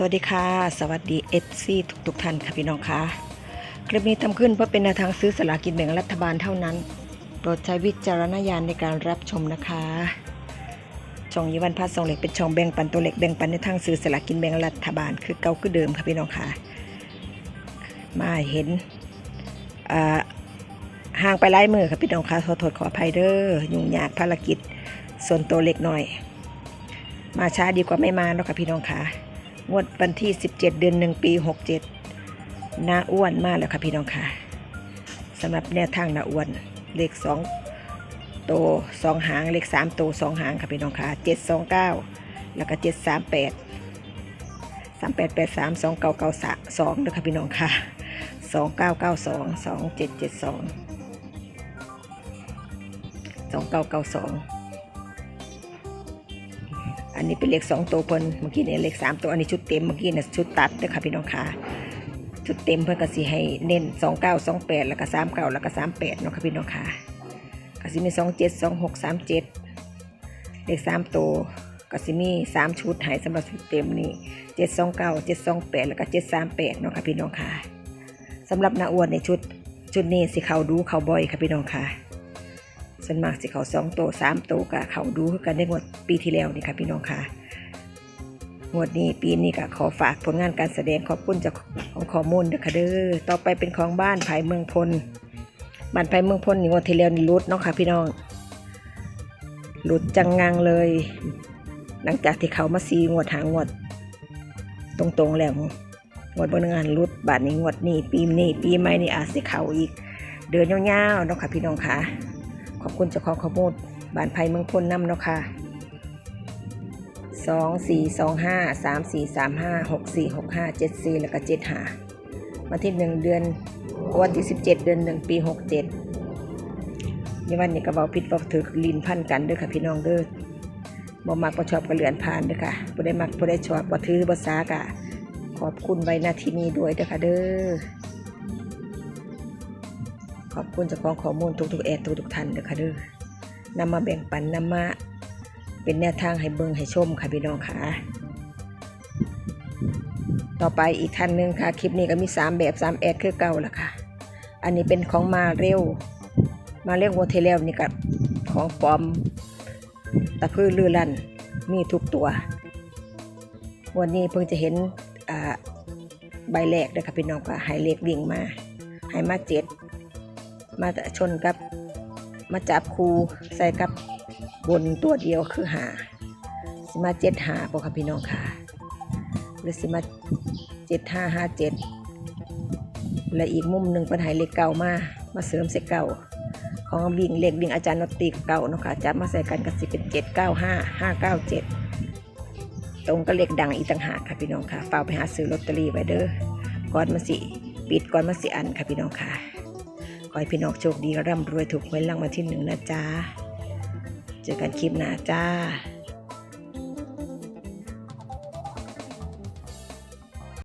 สวัสดีค่ะ สวัสดีเอฟซีทุกทุกๆท่านค่ะพี่น้องค่ะคลิปนี้ทำขึ้นเพื่อเป็นแนวทางซื้อสลากินแบ่งรัฐบาลเท่านั้น โปรดใช้วิจารณญาณในการรับชมนะคะช่องยีวันพาสองเหล็กเป็นช่องแบ่งปันตัวเล็กแบ่งปันในทางซื้อสลากินแบ่งรัฐบาล คือเก่าคือเดิมค่ะพี่น้องค่ะมาเห็นห่างไปไล่มือค่ะพี่น้องค่ะขอโทษขออภัยเด้อยุ่งยากภารกิจ ส่วนตัวเล็กหน่อย มาช้าดีกว่าไม่มาเนาะค่ะพี่น้องค่ะ งวดวันที่ 17 เดือนหนึ่งปี 67นาอ้วนมากแล้วค่ะพี่น้องค่ะสำหรับแนวทางนาอ้วน เลข2โตวสองหาง เลข3โตวสองหางค่ะพี่น้องค่ะ729 แล้วก็ 738 3883 2992ด้วยค่ะพี่น้องค่ะ 2992 2772 2992 อันนี้เป็นเลขสองตัวเพิ่นเมื่อกี้เนี่ยเลขสามตัวอันนี้ชุดเต็มเมื่อกี้เนี่ยชุดตัดนะคะพี่น้องค่ะชุดเต็มเพิ่นก็สิให้เน้นสองเก้าสองแปดแล้วก็สามเก้าแล้วก็สามแปดเนาะค่ะพี่น้องค่ะก็สิมีสองเจ็ดสองหกสามเจ็ดเลขสามตัวก็สิมีสามชุดให้สำหรับชุดเต็มนี่เจ็ดสองเก้าเจ็ดสองแปดแล้วก็เจ็ดสามแปดเนาะค่ะพี่น้องค่ะสำหรับนาอ้วนในชุดชุดนี้สิเขาดูเขาบ่อยค่ะพี่น้องค่ะ ส่วนมากสิเขาสองโตสามโตกับเขาดูกันได้งวดปีที่แล้วนี่ค่ะพี่น้องค่ะงวดนี้ปีนี้ก็ขอฝากผลงานการแสดงขอบคุณจากของข้อมูลเด้อค่ะเด้อต่อไปเป็นของบ้านไผ่เมืองพลบ้านไผ่เมืองพลนี่งวดที่แล้วนี่รุดเนาะค่ะพี่น้องหลุดจังงังเลย หลังจากที่เขามาซีงวดหางงวด ตรงๆแล้วงวดบนงานรุดบาทนี้งวดนี้ปีนี้ปีใหม่นี่อาจสิเขาอีก เดินยาวๆเนาะค่ะพี่น้องค่ะ ขอบคุณเจ้าของข้อมูลบ้านไผ่เมืองพลน้ำเนาะค่ะสองสี่สองห้าสามสี่สามห้าหกสี่หกห้าเจ็ดสี่แล้วก็เจ็ดห้าวันที่หนึ่งเดือนวันที่สิบเจ็ดเดือนหนึ่งปีหกเจ็ดในวันนี้ก็บอกผิดบอกถือลินพันกันเด้อค่ะพี่น้องเด้อบ่มักบ่ชอบก็เลือนผ่านเด้อค่ะบ่ได้มักบ่ได้ชอบบ่ถือบ่สากะขอบคุณไว้นาทีนี้ด้วยเด้อค่ะเด้อ อบคุณจ้าของข้อมูลทุกๆแอดทุกๆท่านเด้อค่ะเด้อนำมาแบ่งปันนำมาเป็นแนวทางให้เบิ่งให้ชมค่ะพี่น้องค่ะ ต่อไปอีกท่านหนึ่งค่ะ คลิปนี้ก็มี 3 แบบ 3 แอดคือเก่าละค่ะ อันนี้เป็นของมาเร็ว มาเร็วโมเทเลนี่กับของปลอมตะพื้นลือลันมีทุกตัว วันนี้เพิ่งจะเห็นใบแรกเลยค่ะพี่น้องก็ใหายเลขวิ่งมาหายมาเจ็ด มาชนกับมาจับคูใส่กับบนตัวเดียวคือหาสิมาเจ็ดหาปะค่ะพี่น้องค่ะ หรือสิมาเจ็ดห้าห้าเจ็ดและอีกมุมหนึ่งป็นใหายเลขเก่ามามาเสริมเสกเก่า ของวิ่งเลขวิ่งอาจารย์นตติเก่าเนาะค่ะจับมาใส่กันกับสิเป็นเจ็ดเก้าห้าห้าเก้าเจ็ดตรงก็เลขดังอีกต่างหากค่ะพี่น้องค่ะฝากไปหาซื้อลอตเตอรี่ไว้เด้อก่อนมาสิปิดก่อนมาสิอันค่ะพี่น้องค่ะ ขอให้พี่น้องโชคดีร่ำรวยถูกหวยรางวัลที่หนึ่งนะจ๊ะ เจอกันคลิปหน้าจ้า